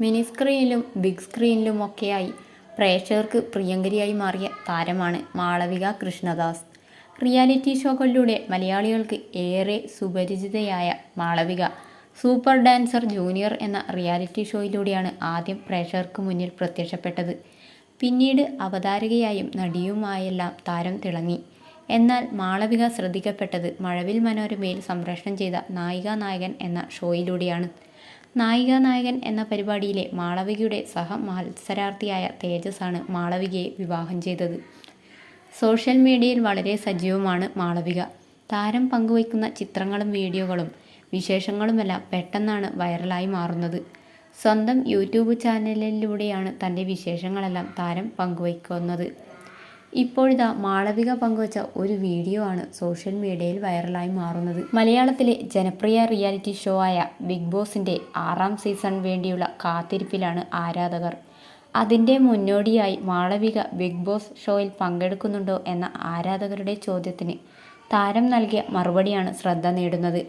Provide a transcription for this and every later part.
Mini സ്ക്രീനിലും big സ്ക്രീനിലുമൊക്കെയായി പ്രേക്ഷകർക്ക് പ്രിയങ്കരിയായി മാറിയ താരമാണ് മാളവിക കൃഷ്ണദാസ്. റിയാലിറ്റി ഷോകളിലൂടെ മലയാളികൾക്ക് ഏറെ സുപരിചിതയായ മാളവിക സൂപ്പർ ഡാൻസർ ജൂനിയർ എന്ന റിയാലിറ്റി ഷോയിലൂടെയാണ് ആദ്യം പ്രേക്ഷകർക്ക് മുന്നിൽ പ്രത്യക്ഷപ്പെട്ടത്. പിന്നീട് അവതാരകയായും നടിയുമായെല്ലാം താരം തിളങ്ങി. എന്നാൽ മാളവിക ശ്രദ്ധിക്കപ്പെട്ടത് മഴവിൽ മനോരമയിൽ സംപ്രേഷണം ചെയ്ത നായിക നായകൻ എന്ന ഷോയിലൂടെയാണ്. നായിക നായകൻ എന്ന പരിപാടിയിലെ മാളവികയുടെ സഹ മത്സരാർത്ഥിയായ തേജസാണ് മാളവികയെ വിവാഹം ചെയ്തത്. സോഷ്യൽ മീഡിയയിൽ വളരെ സജീവമാണ് മാളവിക. താരം പങ്കുവയ്ക്കുന്ന ചിത്രങ്ങളും വീഡിയോകളും വിശേഷങ്ങളുമെല്ലാം പെട്ടെന്നാണ് വൈറലായി മാറുന്നത്. സ്വന്തം യൂട്യൂബ് ചാനലിലൂടെയാണ് തന്റെ വിശേഷങ്ങളെല്ലാം താരം പങ്കുവയ്ക്കുന്നത്. ഇപ്പോഴിതാ മാളവിക പങ്കുവച്ച ഒരു വീഡിയോ ആണ് സോഷ്യൽ മീഡിയയിൽ വൈറലായി മാറുന്നത്. മലയാളത്തിലെ ജനപ്രിയ റിയാലിറ്റി ഷോ ആയ ബിഗ് ബോസിന്റെ ആറാം സീസൺ വേണ്ടിയുള്ള കാത്തിരിപ്പിലാണ് ആരാധകർ. അതിന്റെ മുന്നോടിയായി മാളവിക ബിഗ് ബോസ് ഷോയിൽ പങ്കെടുക്കുന്നുണ്ടോ എന്ന ആരാധകരുടെ ചോദ്യത്തിന് താരം നൽകിയ മറുപടിയാണ് ശ്രദ്ധ നേടുന്നത്.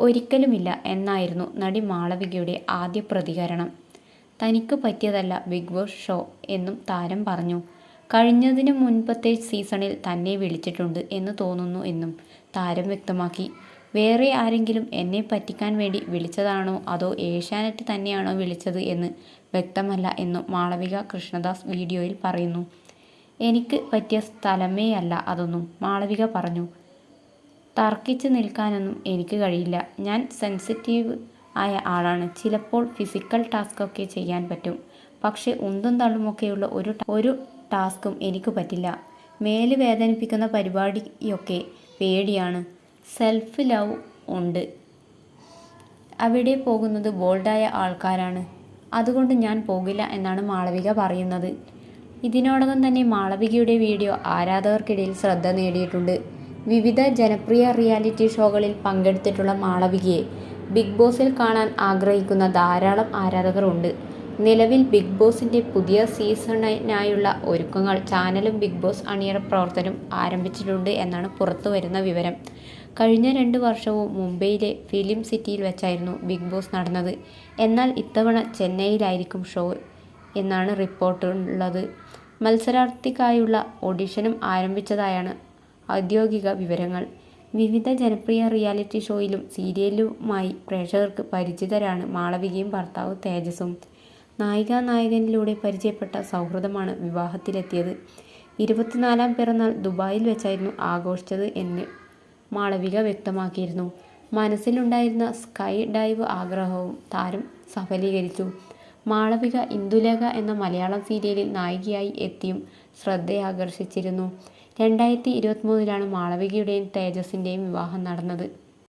ഒരിക്കലുമില്ല എന്നായിരുന്നു നടി മാളവികയുടെ ആദ്യ പ്രതികരണം. തനിക്ക് പറ്റിയതല്ല ബിഗ് ബോസ് ഷോ എന്നും താരം പറഞ്ഞു. കഴിഞ്ഞതിന് മുൻപത്തെ സീസണിൽ തന്നെ വിളിച്ചിട്ടുണ്ട് എന്ന് തോന്നുന്നു എന്നും താരം വ്യക്തമാക്കി. വേറെ ആരെങ്കിലും എന്നെ പറ്റിക്കാൻ വേണ്ടി വിളിച്ചതാണോ അതോ ഏഷ്യാനെറ്റ് തന്നെയാണോ വിളിച്ചത് എന്ന് വ്യക്തമല്ല എന്നും മാളവിക കൃഷ്ണദാസ് വീഡിയോയിൽ പറയുന്നു. എനിക്ക് പറ്റിയ സ്ഥലമേ അല്ല അതൊന്നും മാളവിക പറഞ്ഞു. തർക്കിച്ച് നിൽക്കാനൊന്നും എനിക്ക് കഴിയില്ല. ഞാൻ സെൻസിറ്റീവ് ആയ ആളാണ്. ചിലപ്പോൾ ഫിസിക്കൽ ടാസ്ക് ഒക്കെ ചെയ്യാൻ പറ്റും. പക്ഷേ ഉന്തും തള്ളുമൊക്കെയുള്ള ഒരു ഒരു ടാസ്കും എനിക്ക് പറ്റില്ല. മേൽ വേദനിപ്പിക്കുന്ന പരിപാടിയൊക്കെ പേടിയാണ്. സെൽഫ് ലവ് ഉണ്ട്. അവിടെ പോകുന്നത് ബോൾഡായ ആൾക്കാരാണ്. അതുകൊണ്ട് ഞാൻ പോകില്ല എന്നാണ് മാളവിക പറയുന്നത്. ഇതിനോടകം തന്നെ മാളവികയുടെ വീഡിയോ ആരാധകർക്കിടയിൽ ശ്രദ്ധ നേടിയിട്ടുണ്ട്. വിവിധ ജനപ്രിയ റിയാലിറ്റി ഷോകളിൽ പങ്കെടുത്തിട്ടുള്ള മാളവികയെ ബിഗ് ബോസിൽ കാണാൻ ആഗ്രഹിക്കുന്ന ധാരാളം ആരാധകർ ഉണ്ട് നിലവിൽ ബിഗ് ബോസിന്റെ പുതിയ സീസണിനായുള്ള ഒരുക്കങ്ങൾ ചാനലും ബിഗ് ബോസ് അണിയറ പ്രവർത്തനം ആരംഭിച്ചിട്ടുണ്ട് എന്നാണ് പുറത്തു വരുന്ന വിവരം. കഴിഞ്ഞ രണ്ട് വർഷവും മുംബൈയിലെ ഫിലിം സിറ്റിയിൽ വെച്ചായിരുന്നു ബിഗ് ബോസ് നടന്നത്. എന്നാൽ ഇത്തവണ ചെന്നൈയിലായിരിക്കും ഷോ എന്നാണ് റിപ്പോർട്ടുള്ളത് മത്സരാർത്ഥിക്കായുള്ള ഓഡിഷനും ആരംഭിച്ചതായാണ് ഔദ്യോഗിക വിവരങ്ങൾ. വിവിധ ജനപ്രിയ റിയാലിറ്റി ഷോയിലും സീരിയലുമായി പ്രേക്ഷകർക്ക് പരിചിതരാണ് മാളവികയും ഭർത്താവ് തേജസും നായിക നായകനിലൂടെ പരിചയപ്പെട്ട സൗഹൃദമാണ് വിവാഹത്തിലെത്തിയത്. ഇരുപത്തിനാലാം പിറന്നാൾ ദുബായിൽ വെച്ചായിരുന്നു ആഘോഷിച്ചത് എന്ന് മാളവിക വ്യക്തമാക്കിയിരുന്നു. മനസ്സിലുണ്ടായിരുന്ന സ്കൈ ഡൈവ് ആഗ്രഹവും താരം സഫലീകരിച്ചു. മാളവിക ഇന്ദുലേഖ എന്ന മലയാളം സീരിയലിൽ നായികയായി എത്തിയും ശ്രദ്ധയാകർഷിച്ചിരുന്നു. രണ്ടായിരത്തി ഇരുപത്തിമൂന്നിലാണ് മാളവികയുടെയും തേജസിന്റെയും വിവാഹം നടന്നത്.